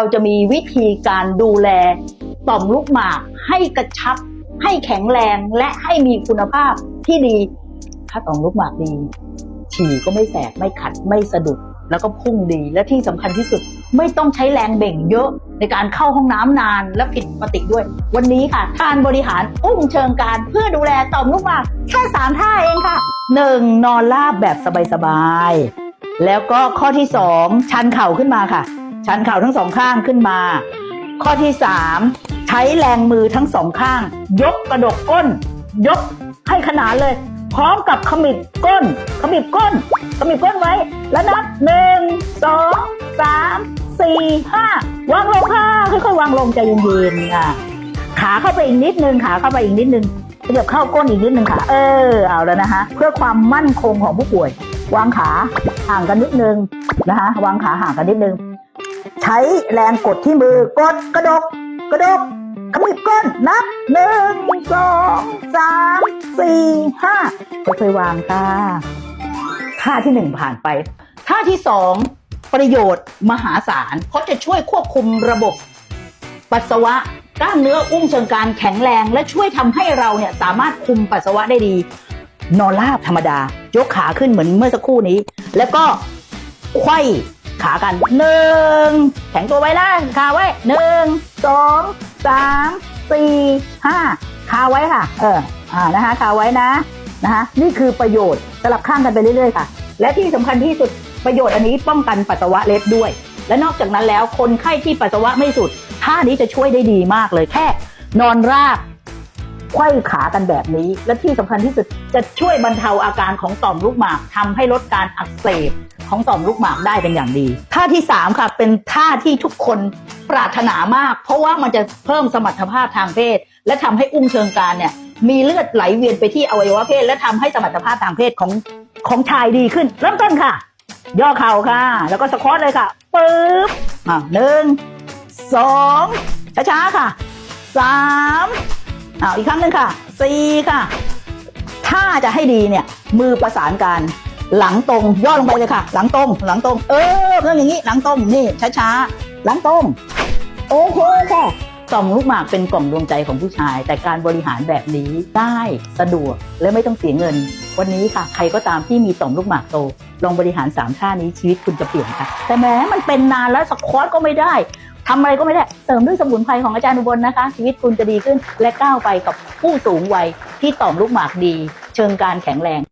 เราจะมีวิธีการดูแลต่อมลูกหมาก ให้กระชับ ให้แข็งแรงและให้มีคุณภาพที่ดี ถ้าต่อมลูกหมากดี ฉี่ก็ไม่แสบไม่ขัดไม่สะดุด แล้วก็พุ่งดีและที่สำคัญที่สุด ไม่ต้องใช้แรงเบ่งเยอะในการเข้าห้องน้ำนานและผิดปกติด้วย วันนี้ค่ะการบริหารอุ้งเชิงการเพื่อดูแลต่อมลูกหมากแค่สามท่าเองค่ะหนึ่งนอนราบแบบสบายๆแล้วก็ข้อที่สองชันเข่าขึ้นมาค่ะ ชันเข่าทั้งสองข้างขึ้นมา ข้อที่สามใช้แรงมือทั้งสองข้าง ยกกระดกก้น ยกให้ขนานเลย พร้อมกับขมิบก้น ขมิบก้น ขมิบก้นไว้ แล้วนับหนึ่งสองสามสี่ห้าวางลงค่ะค่อยๆวางลงใจเย็นๆอะขาเข้าไปอีกนิดนึงขาเข้าไปอีกนิดนึงขยับเข้าก้นอีกนิดนึงค่ะ เออเอาแล้วนะคะ เพื่อความมั่นคงของผู้ป่วย วางขาห่างกันนิดนึงนะคะ วางขาห่างกันนิดนึง ใช้แรงกดที่มือกดกระดก กระดกขมิบก้นนับหนึ่งสองสามสี่ห้าค่อยๆวางค่ะท่าที่หนึ่งผ่านไปท่าที่สองประโยชน์มหาศาล เพราะจะช่วยควบคุมระบบ ปัสสาวะกล้ามเนื้ออุ้งเชิงกรานแข็งแรง และช่วยทำให้เราเนี่ยสามารถคุมปัสสาวะได้ดี นอนราบธรรมดา ยกขาขึ้นเหมือนเมื่อสักครู่นี้ แล้วก็ไขว้ ขากันหนึ่งแข็งตัวไว้ล่างขาไว้หนึ่งสองสามสี่ห้าขาไว้ค่ะ เอออ่านะคะขาไว้นะนะคะนี่คือประโยชน์สลับข้างกันไปเรื่อยๆค่ะ และที่สำคัญที่สุดประโยชน์อันนี้ป้องกันปัสสาวะเล็ดด้วย และนอกจากนั้นแล้วคนไข้ที่ปัสสาวะไม่สุดท่านี้จะช่วยได้ดีมากเลยแค่ นอนราบไขว้ขากันแบบนี้ และที่สำคัญที่สุดจะช่วยบรรเทาอาการของต่อมลูกหมากทำให้ลดการอักเสบ ของต่อมลูกหมากได้เป็นอย่างดีท่าที่3ค่ะเป็นท่าที่ทุกคนปรารถนามาก เพราะว่ามันจะเพิ่มสมรรถภาพทางเพศ และทำให้อุ้งเชิงกรานเนี่ยมีเลือดไหลเวียนไปที่อวัยวะเพศ และทำให้สมรรถภาพทางเพศของของชายดีขึ้น เริ่มต้นค่ะ ย่อเข่าค่ะ แล้วก็สควอตเลยค่ะปึ๊บอะหนึ่งสองช้าๆค่ะสามอ้าวอีกครั้งหนึ่งค่ะสี่ค่ะ ถ้าจะให้ดีเนี่ยมือประสานกัน หลังตรงย่อลงไปเลยค่ะ หลังตรง หลังตรง เออเรื่องอย่างนี้หลังตรงนี่ช้าๆหลังตรงโอเคค่ะกล่องลูกหมากเป็นกล่องดวงใจของผู้ชาย แต่การบริหารแบบนี้ได้สะดวกและไม่ต้องเสียเงิน วันนี้ค่ะ ใครก็ตามที่มีต่อมลูกหมากโตลองบริหารสามท่านี้ชีวิตคุณจะเปลี่ยนค่ะ แต่แม้มันเป็นนานแล้วสควอตก็ไม่ได้ทำอะไรก็ไม่ได้เสริมด้วยสมุนไพรของอาจารย์อุบลนะคะ ชีวิตคุณจะดีขึ้นและก้าวไปกับผู้สูงวัยที่ต่อมลูกหมากดี เชิงการแข็งแรง